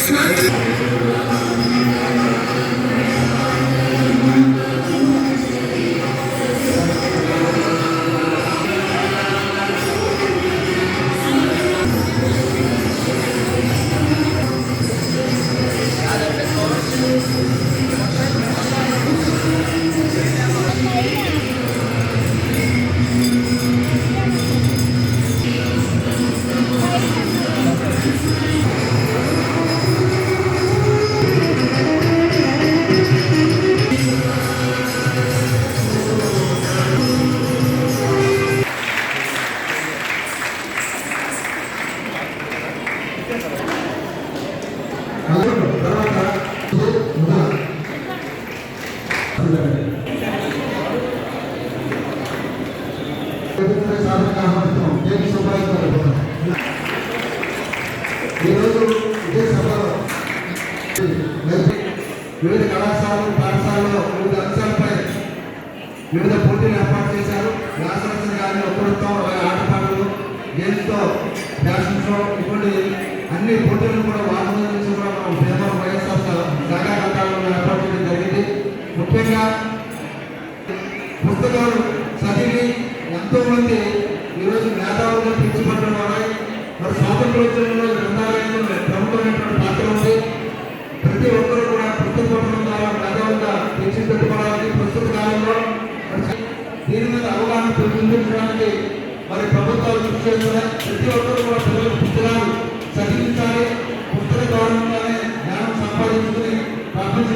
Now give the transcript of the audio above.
Christmas. ఈరోజు ఇదే సభలో వివిధ కళాశాలలు పాఠశాలలో వివిధ అంశాలపై వివిధ పోటీలు ఏర్పాటు చేశారు. వ్యాసరచన కానీ ఒక్కరితో గేమ్స్తో ఫ్యాషన్ ఇటువంటి అన్ని పోటీలను కూడా వారం నుంచి కూడా మనం భీమవరం వైఎస్ఆర్ శాఖా కట్టాలను ఏర్పాటు చేయడం జరిగింది. ముఖ్యంగా పుస్తకాలు చదివి ఎంతోమంది ఈరోజు మేధావులుగా తీర్చిపడడం వారే మరి స్వాతంత్రోద్యమంలో గ్రంథాలయంలో ప్రముఖమైనటువంటి పాత్ర ఉంది. ప్రతి ఒక్కరూ కూడా పుస్తక పఠనం ద్వారా మేధావులుగా తీర్చిదిద్దబడాలని ప్రస్తుత కాలంలో దీని మీద అవగాహన పెంపొందించడానికి మరి ప్రభుత్వాల దృష్టి చేస్తున్నాయి ప్రతి ఒక్కరు కూడా పిల్లలు పుస్తకాలు చదివించాలి పుస్తక ద్వారా జ్ఞానం సంపాదించుకుని పంపించి